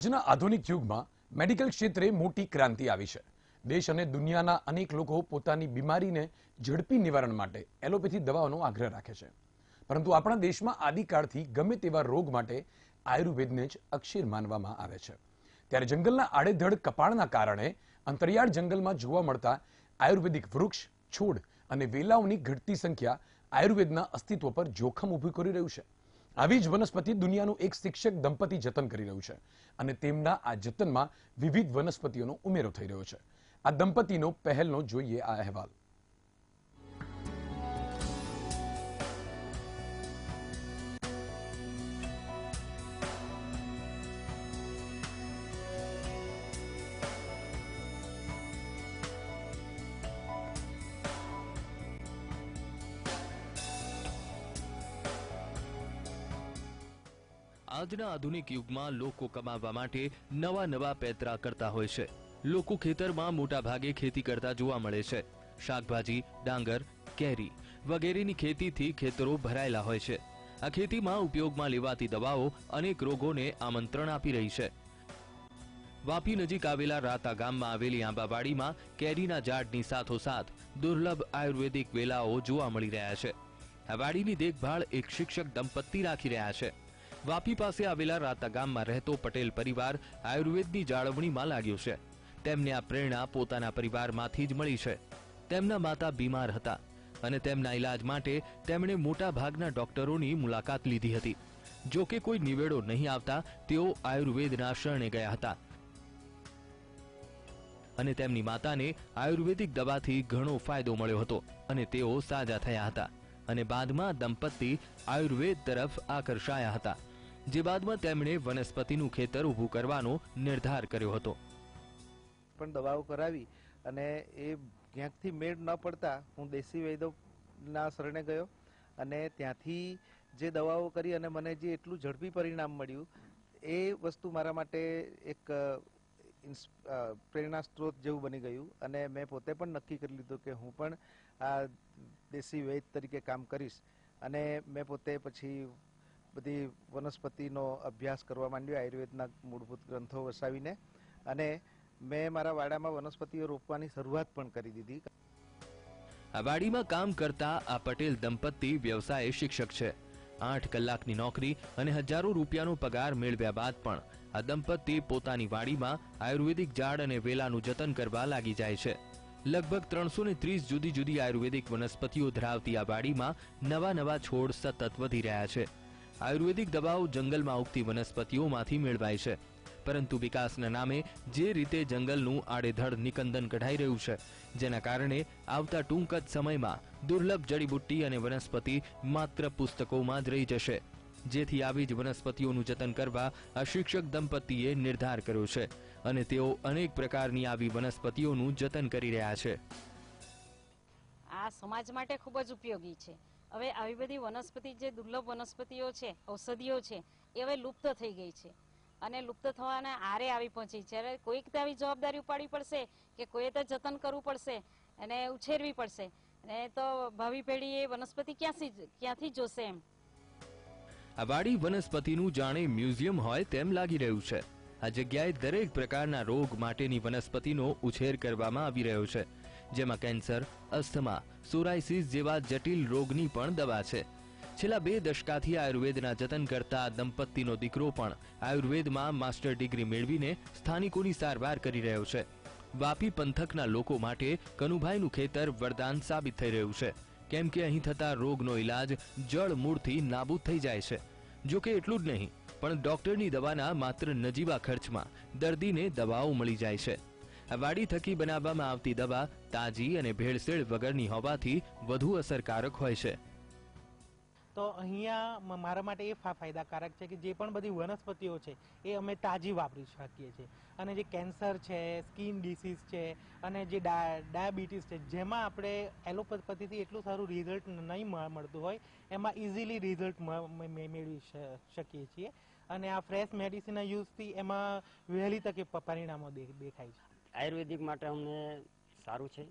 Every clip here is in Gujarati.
આજના આધુનિક યુગમાં મેડિકલ ક્ષેત્રે મોટી ક્રાંતિ આવી છે. દેશ અને દુનિયાના અનેક લોકો પોતાની બીમારીને ઝડપી નિવારણ માટે એલોપેથી દવાઓનો આગ્રહ રાખે છે. પરંતુ આપણા દેશમાં આદિકાળથી ગમે તેવા રોગ માટે આયુર્વેદને જ અક્ષીર માનવામાં આવે છે. ત્યારે જંગલના આડેધડ કપાળના કારણે અંતરિયાળ જંગલમાં જોવા મળતા આયુર્વેદિક વૃક્ષ, છોડ અને વેલાઓની ઘટતી સંખ્યા આયુર્વેદના અસ્તિત્વ પર જોખમ ઊભું કરી રહ્યું છે. આવી જ વનસ્પતિ દુનિયાનું એક શિક્ષક દંપતી જતન કરી રહ્યું છે અને તેમના આ જતનમાં વિવિધ વનસ્પતિઓનો ઉમેરો થઈ રહ્યો છે. આ દંપતીનો પહેલનો જોઈએ આ અહેવાલ. આજના આધુનિક યુગમાં લોકો કમાવા માટે નવા નવા પેતરા કરતા હોય છે. લોકો ખેતરમાં મોટા ભાગે ખેતી કરતા જોવા મળે છે. શાકભાજી, ડાંગર, કેરી વગેરેની ખેતીથી ખેતરો ભરાયેલા હોય છે. આ ખેતીમાં ઉપયોગમાં લેવાતી દવાઓ અનેક રોગોને આમંત્રણ આપી રહી છે. વાપી નજીક આવેલા રાતા ગામમાં આવેલી આંબાવાડીમાં કેરીના ઝાડની સાથોસાથ દુર્લભ આયુર્વેદિક વેલાઓ જોવા મળી રહ્યા છે. આ વાડીની દેખભાળ એક શિક્ષક દંપતી રાખી રહ્યા છે. વાપી પાસે આવેલા રાતા ગામમાં રહેતો પટેલ પરિવાર આયુર્વેદની જાળવણીમાં લાગ્યો છે. તેમને આ પ્રેરણા પોતાના પરિવારમાંથી જ મળી છે. તેમના માતા બીમાર હતા અને તેમના ઈલાજ માટે તેમણે મોટા ભાગના ડોક્ટરોની મુલાકાત લીધી હતી. જો કે કોઈ નિવેડો નહીં આવતા તેઓ આયુર્વેદના શરણે ગયા હતા. અને તેમની માતાને આયુર્વેદિક દવાથી ઘણો ફાયદો મળ્યો હતો અને તેઓ સાજા થયા હતા અને બાદમાં દંપતી આયુર્વેદ તરફ આકર્ષાયા હતા. જે બાદમાં તેમણે વનસ્પતિનું ખેતર ઊભું કરવાનો નિર્ધાર કર્યો હતો. પણ દવાઓ કરાવી અને એ ક્યાંકથી મેળ ન પડતા હું દેશી વૈદ્યોના શરણે ગયો અને ત્યાંથી જે દવાઓ કરી અને મને જે એટલું ઝડપી પરિણામ મળ્યું, એ વસ્તુ મારા માટે એક પ્રેરણા સ્ત્રોત જેવું બની ગયું અને મેં પોતે પણ નક્કી કરી લીધું કે હું પણ આ દેશી વૈદ તરીકે કામ કરીશ અને મેં પોતે પછી બધી વનસ્પતિનો અભ્યાસ કરવા માંડ્યો, આયુર્વેદના મૂળભૂત ગ્રંથો વસાવીને. અને મેં મારા વાડામાં વનસ્પતિઓ રોપવાની શરૂઆત પણ કરી દીધી. આ વાડીમાં કામ કરતા આ પટેલ દંપતી વ્યવસાયે શિક્ષક છે. આઠ કલાકની નોકરી અને હજારો રૂપિયાનો પગાર મેળવ્યા બાદ પણ આ દંપતી પોતાની વાડીમાં આયુર્વેદિક ઝાડ અને વેલાનું જતન કરવા લાગી જાય છે. લગભગ ત્રણસો ને ત્રીસ જુદી જુદી આયુર્વેદિક વનસ્પતિઓ ધરાવતી આ વાડીમાં નવા નવા છોડ સતત વધી રહ્યા છે. આયુર્વેદિક દવાઓ જંગલમાં ઉગતી વનસ્પતિઓમાંથી મેળવાય છે. પરંતુ વિકાસના નામે જે રીતે જંગલનું આડેધડ નિકંદન કઢાઈ રહ્યું છે, જેના કારણે આવતા ટૂંક જ સમયમાં દુર્લભ જડીબુટ્ટી અને વનસ્પતિ માત્ર પુસ્તકોમાં જ રહી જશે. જેથી આવી જ વનસ્પતિઓનું જતન કરવા અશિક્ષક શિક્ષક દંપતીએ નિર્ધાર કર્યો છે અને તેઓ અનેક પ્રકારની આવી વનસ્પતિઓનું જતન કરી રહ્યા છે. આ સમાજ માટે ખૂબ જ ઉપયોગી છે. હવે આવી બધી વનસ્પતિ જે દુર્લભ વનસ્પતિઓ છે, ઔષધિઓ છે, એ હવે લુપ્ત થઈ ગઈ છે. અને લુપ્ત થવાના આરે આવી પહોંચી. જ્યારે કોઈક તો આવી જવાબદારી ઉપાડવી પડશે કે કોઈએ તો જતન કરવું પડશે અને ઉછેરવી પડશે. અને તો ભાવિ પેઢી એ વનસ્પતિ ક્યાંથી ક્યાંથી જોશે એમ? વાડી વનસ્પતિનું જાણે મ્યુઝિયમ હોય તેમ લાગી રહ્યું છે. આ જગ્યાએ દરેક પ્રકારના રોગ માટેની વનસ્પતિનો ઉછેર કરવામાં આવી રહ્યો છે. જેમાં કેન્સર, અસ્થમા સોરાઇસિસ જેવા જટિલ રોગની પણ દવા છે. છેલ્લા બે દશકાથી આયુર્વેદના જતન કરતા દંપતીનો દીકરો પણ આયુર્વેદમાં માસ્ટર ડિગ્રી મેળવીને સ્થાનિકોની સારવાર કરી રહ્યો છે. વાપી પંથકના લોકો માટે કનુભાઈનું ખેતર વરદાન સાબિત થઈ રહ્યું છે. કેમ કે અહીં થતા રોગનો ઈલાજ જળ મૂળથી નાબૂદ થઈ જાય છે. જો કે એટલું જ નહીં, પણ ડોક્ટરની દવાના માત્ર નજીવા ખર્ચમાં દર્દીને દવાઓ મળી જાય છે. વાડી થકી બનાવવામાં આવતી દવા તાજી અને ભેળસેળ વગરની હોવાથી વધુ અસરકારક હોય છે. તો અહીંયા મારા માટે એ ફા- ફાયદાકારક છે કે જે પણ બધી વનસ્પતિઓ છે એ અમે તાજી વાપરી શકીએ છીએ. અને જે કેન્સર છે સ્કિન ડિસીઝ છે અને જે ડાયાબિટીસ છે જેમાં આપણે એલોપેથીથી એટલું સારું રિઝલ્ટ નહીં મળતું હોય એમાં ઇઝીલી રિઝલ્ટ મેળવી શકીએ છીએ. અને આ ફ્રેશ મેડિસિનના યુઝથી એમાં વહેલી તકે પરિણામો દે- દેખાય છે. આયુર્વેદિક માટે અમને સારું છે.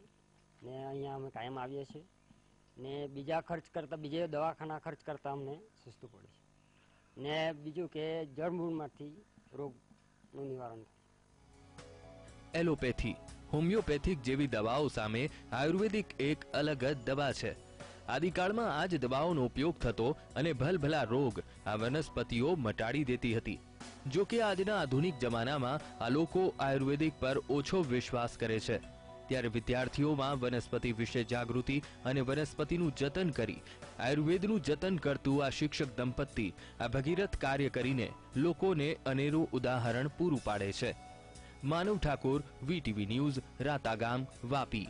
ને અહીંયા અમે કાયમ આવીએ છીએ. ને બીજા ખર્ચ કરતાં, બીજે દવાખાના ખર્ચ કરતાં અમને સસ્તું પડે છે. ને બીજું કે જળમૂળમાંથી રોગનું નિવારણ થાય. એલોપેથી, હોમિયોપેથિક જેવી દવાઓ સામે આયુર્વેદિક એક અલગ જ દવા છે. આદિકાળમાં આ જ દવાઓનો ઉપયોગ થતો અને ભલભલા રોગ આ વનસ્પતિઓ મટાડી દેતી હતી. જો કે આજના આધુનિક જમાનામાં આ લોકો આયુર્વેદિક પર ઓછો વિશ્વાસ કરે છે. ત્યારે વિદ્યાર્થીઓમાં વનસ્પતિ વિશે જાગૃતિ અને વનસ્પતિનું જતન કરી, આયુર્વેદનું જતન કરતું આ શિક્ષક દંપતી, આ ભગીરથ કાર્ય કરીને લોકોને અનેરું ઉદાહરણ પૂરું પાડે છે. Manav Thakor, VTV news, Ratagam, Vapi.